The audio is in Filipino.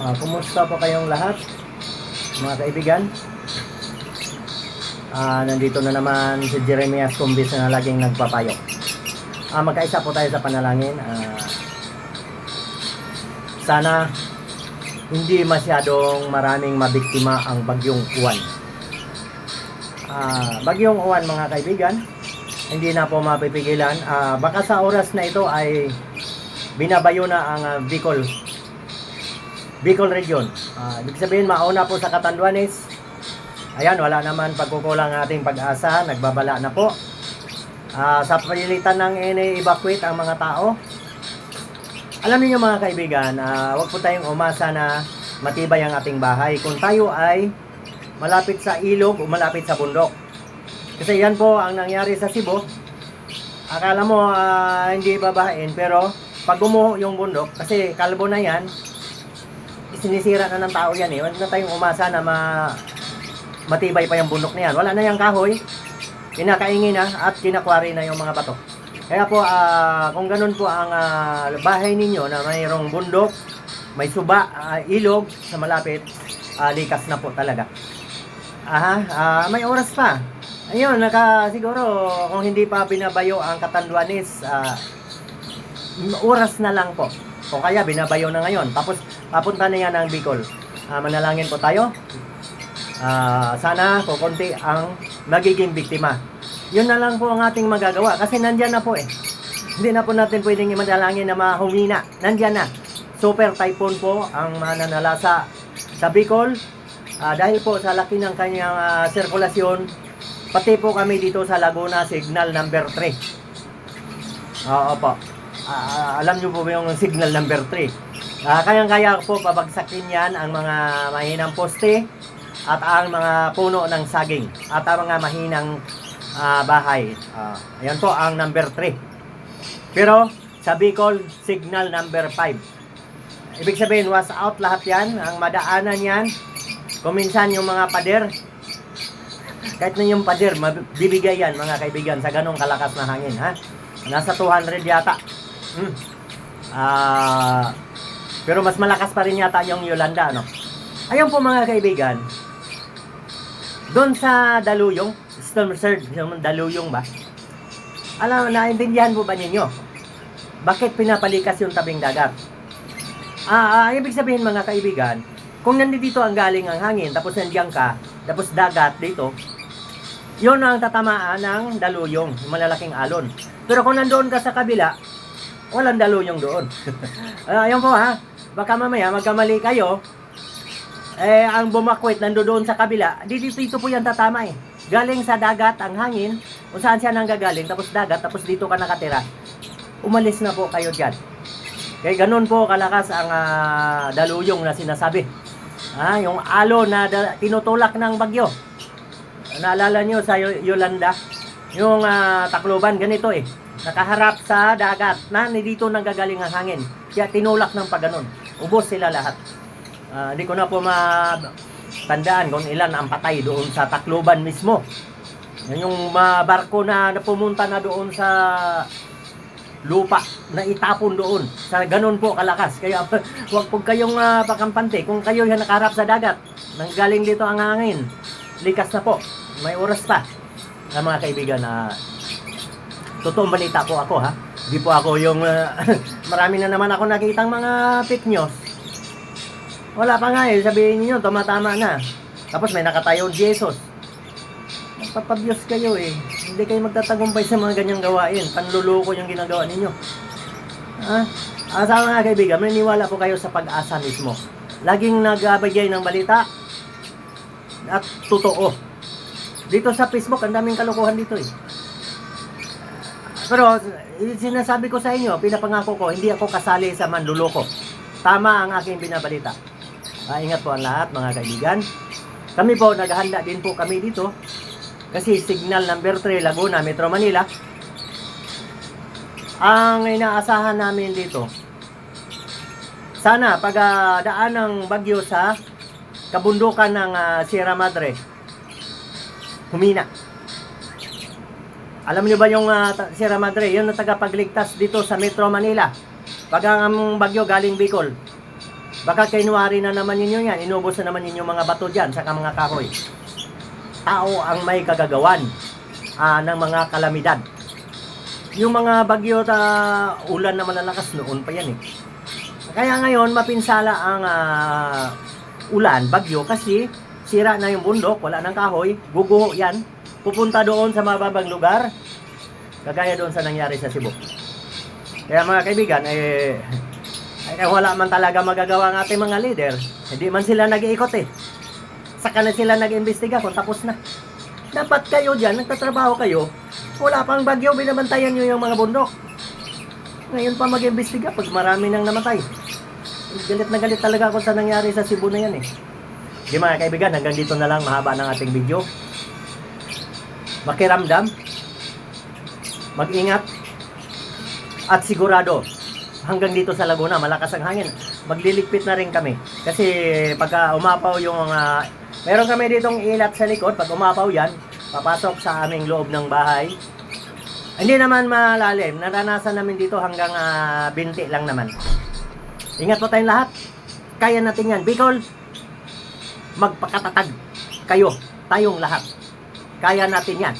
Ah, kumusta po kayong lahat, mga kaibigan? Ah, nandito na naman si Jeremias Cumbis na laging nagpapayo. Ah, magkaisa po tayo sa panalangin. Ah, sana hindi masyadong maraming mabiktima ang bagyong uwan. Ah, bagyong uwan mga kaibigan, hindi na po mapipigilan. Ah, baka sa oras na ito ay binabayo na ang ah, Bicol Bicol Region. Ah, ibig sabihin, mauna po sa Catanduanes. Ayan, wala naman pagkukulang ang ating pag-asa. Nagbabala na po. Ah, sa pilitan ng ini-evacuate ang mga tao. Alam niyo mga kaibigan, ah, wag po tayong umasa na matibay ang ating bahay. Kung tayo ay malapit sa ilog o malapit sa bundok. Kasi yan po ang nangyari sa Cebu. Akala mo ah, hindi babahin pero pag gumuho yung bundok, kasi kalbo na yan, sinisira na ng tao yan eh. Huwag na tayong umasa na ma matibay pa yung bundok na yan. Wala na yung kahoy, kinakaingin na at kinakwari na yung mga bato. Kaya po, ah, kung ganun po ang ah, bahay ninyo na mayroong bundok, may suba, ah, ilog sa malapit, ah, likas na po talaga. Aha, ah, may oras pa. Ayun, naka, siguro, kung hindi pa binabayo ang Katanduanes, ah, oras na lang po. O kaya binabayo na ngayon. Tapos papunta na yan ang Bicol. Ah, manalangin po tayo. Ah, sana kukunti ang magiging biktima. Yun na lang po ang ating magagawa kasi nandyan na po eh. Hindi na po natin pwedeng imanalangin na mahumina. Nandyan na. Super typhoon po ang mananalasa sa Bicol. Ah, dahil po sa laki ng kanyang ah, sirkulasyon, pati po kami dito sa Laguna Signal number 3. Oo po. Ah, alam niyo po yung signal number 3? Ah, kayang-kaya po pabagsakin yan ang mga mahinang poste at ang mga puno ng saging at ang mga mahinang ah, bahay. Ah, ayan po ang number 3. Pero sa Bicol, signal number 5. Ibig sabihin, was out lahat yan. Ang madaanan yan, kuminsan yung mga pader, kahit na yung pader, mabibigay yan mga kaibigan sa ganong kalakas na hangin. Ha? Nasa 200 yata. Hmm. Ah, pero mas malakas pa rin yata yung Yolanda, no? Ayun po mga kaibigan. Doon sa Daluyong, storm surge, yung Daluyong ba? Alam, naintindihan po ba ninyo? Bakit pinapalikas yung tabing dagat? Ah, ah, ibig sabihin mga kaibigan, kung nandito ang galing ang hangin, tapos nandiyan ka, tapos dagat dito, yun ang tatamaan ng daluyong, yung malalaking alon. Pero kung nandoon ka sa kabila, walang daluyong doon. Ah, Ayun po ha, baka mamaya magkamali kayo, eh, ang bumakwit nandoon sa kabila, dito, dito po yan tatama eh. Galing sa dagat ang hangin, kung saan siya nanggagaling, tapos dagat, tapos dito ka nakatira. Umalis na po kayo dyan. Kaya ganun po kalakas ang ah, daluyong na sinasabi. Ah, yung alo na tinutulak ng bagyo. Naalala nyo sa Yolanda, yung ah, Tacloban, ganito eh. Nakaharap sa dagat na dito nanggagaling ang hangin. Kaya tinulak ng pagganon. Ubos sila lahat. Ah, Hindi ko na po matandaan kung ilan ang patay doon sa Tacloban mismo. Yung mga barko na pumunta na doon sa lupa na itapon doon. Sa ganun po kalakas. Kaya wag po kayong uh, pakampante. Kung kayo yan nakaharap sa dagat, nanggaling dito ang hangin, likas na po. May oras pa. Na mga kaibigan na totoong balita po ako ha. Di po ako yung ah, marami na naman ako nakitang mga fake news. Wala pa nga eh. Sabihin niyo tumatama na. Tapos may nakatayong Jesus. Magpapabyos kayo eh. Hindi kayo magtatagumpay sa mga ganyang gawain. Panluloko yung ginagawa ninyo. Ha? Ah, sa mga kaibigan, maniniwala po kayo sa pag-asa mismo. Laging nagbabigay ng balita at totoo. Dito sa Facebook, ang daming kalokohan dito eh. Pero eh, sinasabi ko sa inyo, pinapangako ko, hindi ako kasali sa manluloko. Tama ang aking binabalita. Ah, ingat po ang lahat mga kaibigan. Kami po, naghahanda din po kami dito. Kasi signal number 3, Laguna, Metro Manila. Ang inaasahan namin dito, sana pag ah, daan ng bagyo sa kabundukan ng ah, Sierra Madre, humina. Alam niyo ba yung ah, ta- Sierra Madre, yun ang tagapagligtas dito sa Metro Manila. Pag ang bagyo galing Bicol, Baka kinuwari na naman ninyo yan, inubos na naman ninyo mga bato dyan, saka mga kahoy. Tao ang may kagagawan ah, ng mga kalamidad. Yung mga bagyo ta ulan na malalakas noon pa yan eh. Kaya ngayon mapinsala ang ah, ulan, bagyo kasi sira na yung bundok, wala nang kahoy, guguho yan. Pupunta doon sa mababang lugar. Kagaya doon sa nangyari sa Cebu. Kaya mga kaibigan, eh, ay, wala man talaga magagawa ang ating mga leader. Hindi man sila nag-iikot eh. Saka na sila nag-imbestiga kung tapos na. Dapat kayo dyan, nagtatrabaho kayo. Wala pang bagyo, binabantayan nyo yung mga bundok. Ngayon pa mag-imbestiga pag marami nang namatay. Galit na galit talaga ako sa nangyari sa Cebu na yan eh. Di mga kaibigan, hanggang dito na lang. Mahaba ng ating video. Makiramdam, mag-ingat, at sigurado hanggang dito sa Laguna malakas ang hangin. Magliligpit na rin kami. Kasi pagka umapaw yung mga meron kami ditong ilat sa likod. Pag umapaw yan papasok sa aming loob ng bahay. Hindi naman malalim. Naranasan namin dito hanggang ah, binti lang naman. Ingat po tayong lahat. Kaya natin yan. Bicol magpakatatag kayo tayong lahat. Kaya natin yan